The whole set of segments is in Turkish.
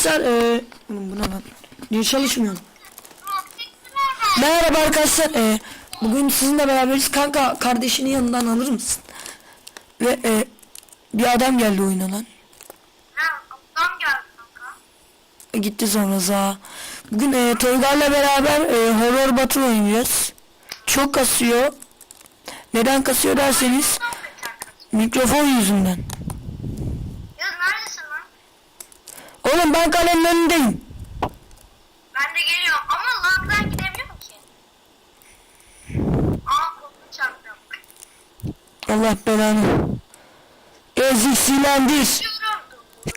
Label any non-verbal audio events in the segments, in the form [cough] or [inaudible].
Arkadaşlar e, oğlum bu ne lan? Niye çalışmıyor? Merhaba arkadaşlar. E, bugün sizinle beraberiz. Kanka kardeşini yanından alır mısın? Ve e, bir adam geldi oyuna lan. Kaptan geldi kanka. E, gitti sonra za. Bugün e, Toygar'la beraber e, Horror Battle oynayacağız. Çok kasıyor. Neden kasıyor derseniz mikrofon yüzünden. Ya neredesin lan? Oğlum ben kalenin önündeyim. Ben de geliyorum ama lagdan gidemiyorum ki. Aa kolunu çarptım. Allah belanı. Ezik silendir.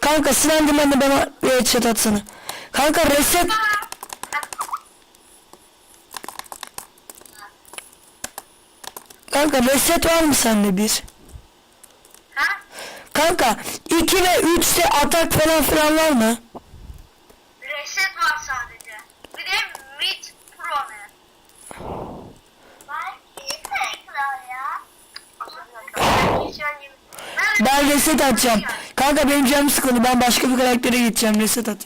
Kanka silendirmenle bana bir headshot atsana. Kanka reset. Kanka reset var mı sende bir? Kanka 2 ve 3'te atak falan filan var mı? Reset var sadece. Bir de Mid Pro ne? Ben reset atacağım. Kanka benim canım sıkıldı. Ben başka bir karaktere gideceğim. Reset at.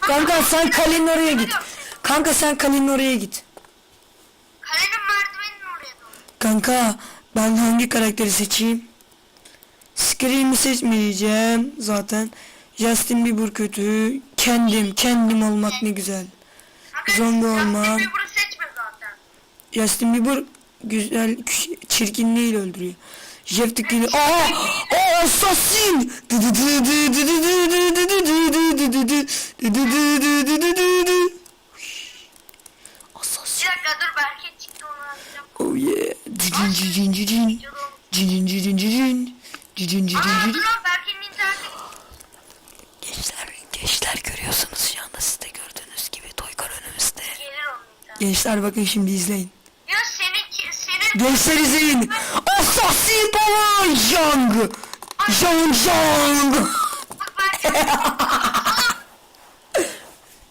Kanka sen kalenin oraya git. Kanka sen kalenin oraya git. Kalenin merdivenin oraya doğru. Kanka ben hangi karakteri seçeyim? Scream'i seçmeyeceğim zaten. Justin Bieber kötü. Kendim, kendim olmak ne güzel. Zombi olmak. Justin Bieber'ı seçme zaten. Justin Bieber güzel, çirkinliğiyle öldürüyor. Jeff Dickin'i aa o assassin Oh yeah Cin cin cin cin cin Cin cin cin cin cin Cicin cicin Aa cicin. dur Berke'nin interneti Gençler, gençler görüyorsunuz şu anda siz de gördüğünüz gibi Toykar önümüzde. gelir onun interneti. Gençler bakın şimdi izleyin. Ya senin senin Gençler izleyin. Assassin Power bak Berke.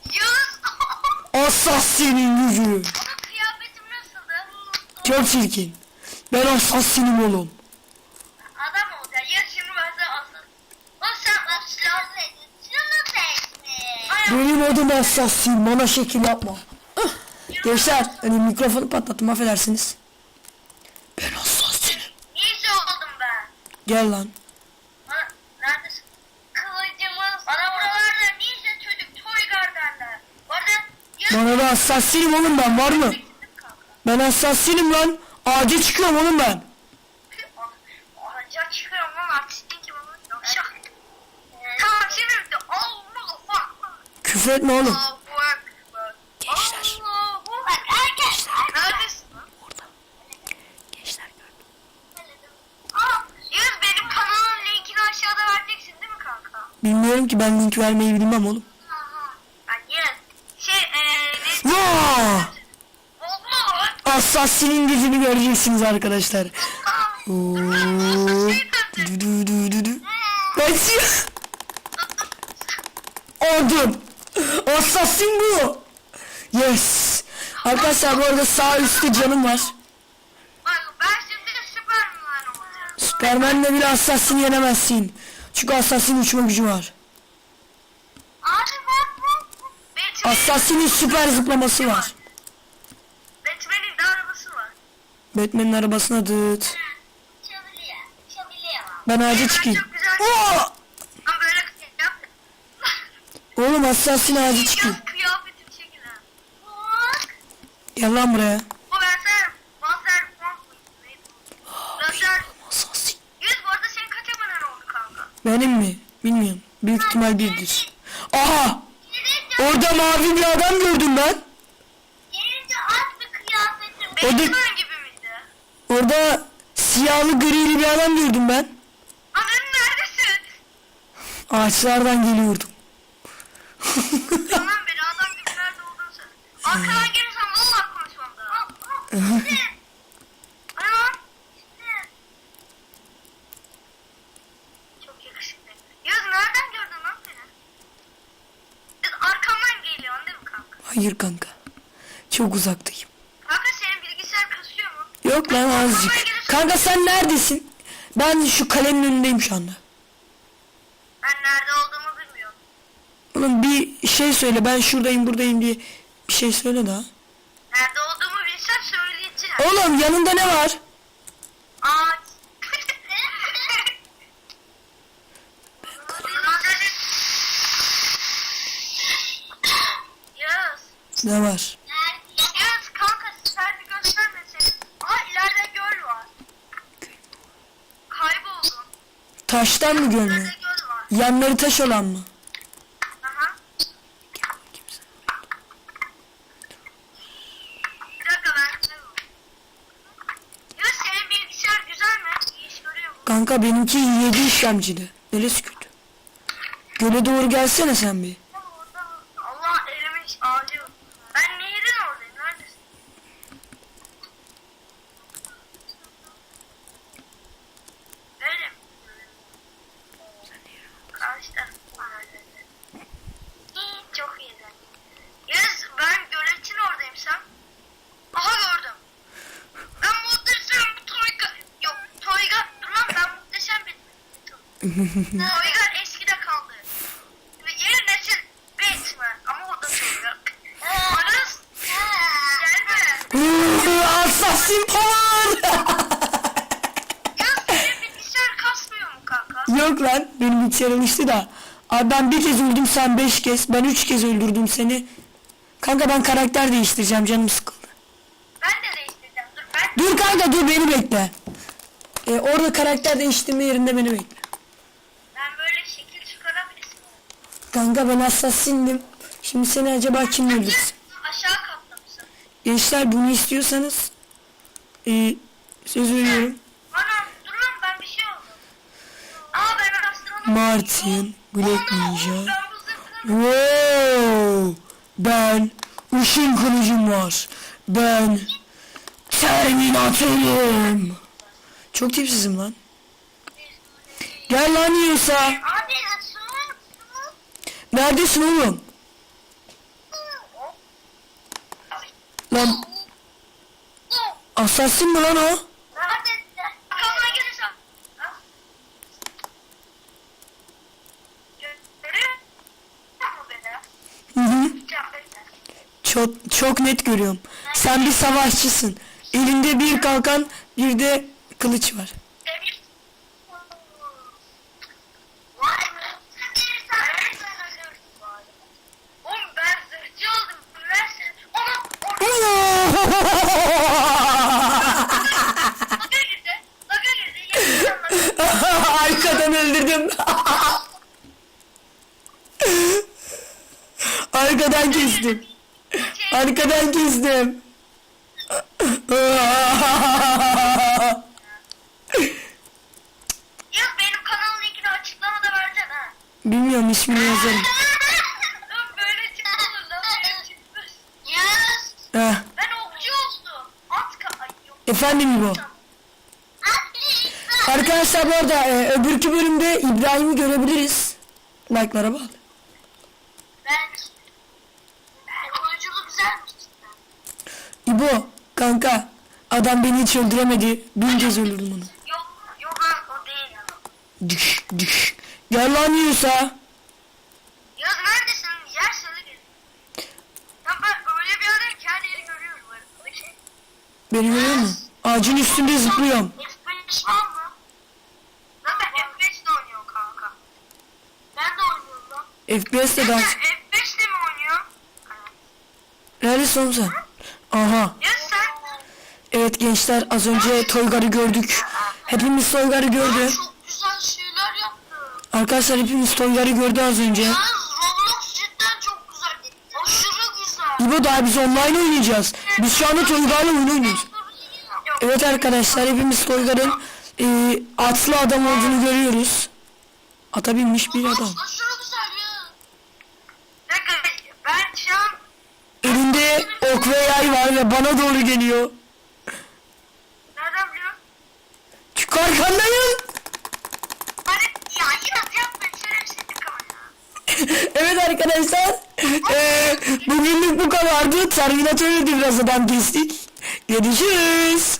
Yunus [laughs] Assassin'in gücü. kıyafetim nasıldı? Çok çirkin. Ben assassinim oğlum. Benim adım assassin. Bana şekil yapma. Gençler hani mikrofonu patlattım affedersiniz. Ben assassinim. Ninja oldum ben. Gel lan. Bana, neredesin? Kılıcımız. Bana buralarda ninja çocuk. Bu arada ya Bana da assassinim oğlum ben var mı? Ben assassinim lan. Ağaca çıkıyorum oğlum ben. Ağaca çıkıyorum lan artistin ki bana. Yavşak. Tamam şimdi bitti. Allah Allah. Küfür etme oğlum. Gençler. Ekber. Neredesin? Orada. Gençler gördüm. Aa, Yunus benim kanalın linkini aşağıda vereceksin değil mi kanka? Bilmiyorum ki ben link vermeyi bilmem oğlum. Şey! Allah. Assassinin gücünü göreceksiniz arkadaşlar. Kaçıyor. Oldum. Assassin bu. Yes. Arkadaşlar bu arada sağ üstte canım var. Bak ben şimdi Superman olacağım. Superman'le bile Assassin'i yenemezsin. Çünkü Assassin'in uçma gücü var. Abi bak bu. Batman'in, Assassin'in süper zıplaması var. Batman'in de arabası var. Batman'in arabasına dıt. Ben ağaca çıkayım. Oo! Oğlum Assassin ağaca çıkayım. Yaz kıyafetim şekilde. Bak. Gel lan buraya. Bu ben sen. Master Neydi? Lazer. Assassin. Yüz bu arada senin kaç abonen oldu kanka? Benim mi? Bilmiyorum. Büyük ihtimal birdir. Aha! Orada mavi bir adam gördüm ben. Gelince at bir kıyafetim. O da- Batman gibi miydi? Orada siyahlı grili bir adam gördüm ben. Anam neredesin? Ağaçlardan geliyordum. Tamam gibi nerede olduğunu söyle. Arkadan gelirsen valla konuşmam daha. Anam. [laughs] Çok yakışıklı. Yüz nereden gördün lan? Biz arkamdan geliyorsun değil mi kanka? Hayır kanka. Çok uzaktayım. Kanka senin bilgisayar kasıyor mu? Yok lan azıcık. Kanka sen neredesin? Ben şu kalemin önündeyim şu anda. Ben nerede olduğumu bilmiyorum. Oğlum bir şey söyle ben şuradayım buradayım diye bir şey söyle daha. Nerede olduğumu bilsem söyleyeceğim. Oğlum yanında ne var? Ağaç. [laughs] Ne var? Yağız kanka sen bir göstermesin. Aha ileride göl var. Kayboldum. Taştan mı göl. Yanları taş olan mı? Aha. Bir dakika ben Yağız senin bilgisayar güzel mi? İyi iş görüyor mu? Kanka benimki 7 işlemcili. Neresi kötü? Göle doğru gelsene sen bir. Allah elimin ağrıyor. Ben nehirin oradayım. Neredesin? Öyle mi? Karşıda. İyi, çok iyi. Yaz ben göletin oradayım sen. Aha gördüm. Ben muhteşem bir Toyga. Yok Toyga. Dur lan ben muhteşem bir. Toygar eskide kaldı. Yeni nesil Batman. Ama o da Toygar. Aras. Gelme. Assassin power! Ya senin bilgisayar kasmıyor mu kanka? Yok lan benim bilgisayar alıştı da. Abi ben bir kez öldüm sen beş kez. Ben üç kez öldürdüm seni. Kanka ben karakter değiştireceğim canım sıkıldı. Ben de değiştireceğim. Dur ben Dur kanka dur beni bekle. Ee, orada karakter değiştirme yerinde beni bekle. ben böyle şekil çıkarabilirsin. Kanka ben assassindim. Şimdi seni acaba kim öldürsün? Aşağı katlamışsın. Gençler bunu istiyorsanız ee, söz veriyorum. Ana dur lan ben bir şey oldu. Aa ben astronom. Martin, Black Ninja. Wow! Ben ışın kılıcım var. Ben Terminatörüm. Çok tipsizim lan. Gel lan yiyorsa. Neredesin oğlum? Lan assassin mi lan o? Hı hı. Çok, çok net görüyorum. Sen bir savaşçısın. Elinde bir kalkan bir de kılıç var. Arkadan kestim. Arkadan kestim. Yaz benim kanalın linkini açıklamada vereceksin ha. Bilmiyorum ismini yazarım. [laughs] Lan böyle çıkılır lan böyle çıkmış. Yaz. Heh. Ben okçu oldum. At ka... Ay yok. Efendim bu. Arkadaşlar bu arada e, öbürkü bölümde İbrahim'i görebiliriz. Like'lara bağlı. Ben... Ben oyunculuğu güzelmiş cidden. İbo kanka adam beni hiç öldüremedi. Bin kez öldürdüm onu. Yok, yok lan o değil. Düş düş. Gel lan yiyorsa. Yaz neredesin? Yer söyle gel. Lan ben öyle bir yerdeyim ki her yeri görüyorum. Beni görüyor musun? Ağacın üstünde zıplıyorum. F5 var mı? Lan ben F5 de oynuyorum kanka. Ben de oynuyorum lan. FPS de dans. F5 de mi oynuyorsun? Neredesin oğlum sen? Aha. Ya. Evet gençler az önce Toygar'ı gördük. Hepimiz Toygar'ı gördü. Çok güzel şeyler yaptın. Arkadaşlar hepimiz Toygar'ı gördü az önce. Yalnız Roblox cidden çok güzel. Aşırı güzel. İbo daha biz online oynayacağız. Biz şu anda Toygar'la oyun oynuyoruz. Evet arkadaşlar hepimiz Toygar'ın e, atlı adam olduğunu görüyoruz. Ata binmiş bir adam. Aşırı güzel ya. Bir dakika ben şu an Elinde ok ve yay var ve bana doğru geliyor. Arkandayım. Ya yaz yapma şerefsizlik ama ya. evet arkadaşlar. E, bugünlük bu kadardı. Terminatör'ü biraz adam kestik. Görüşürüz.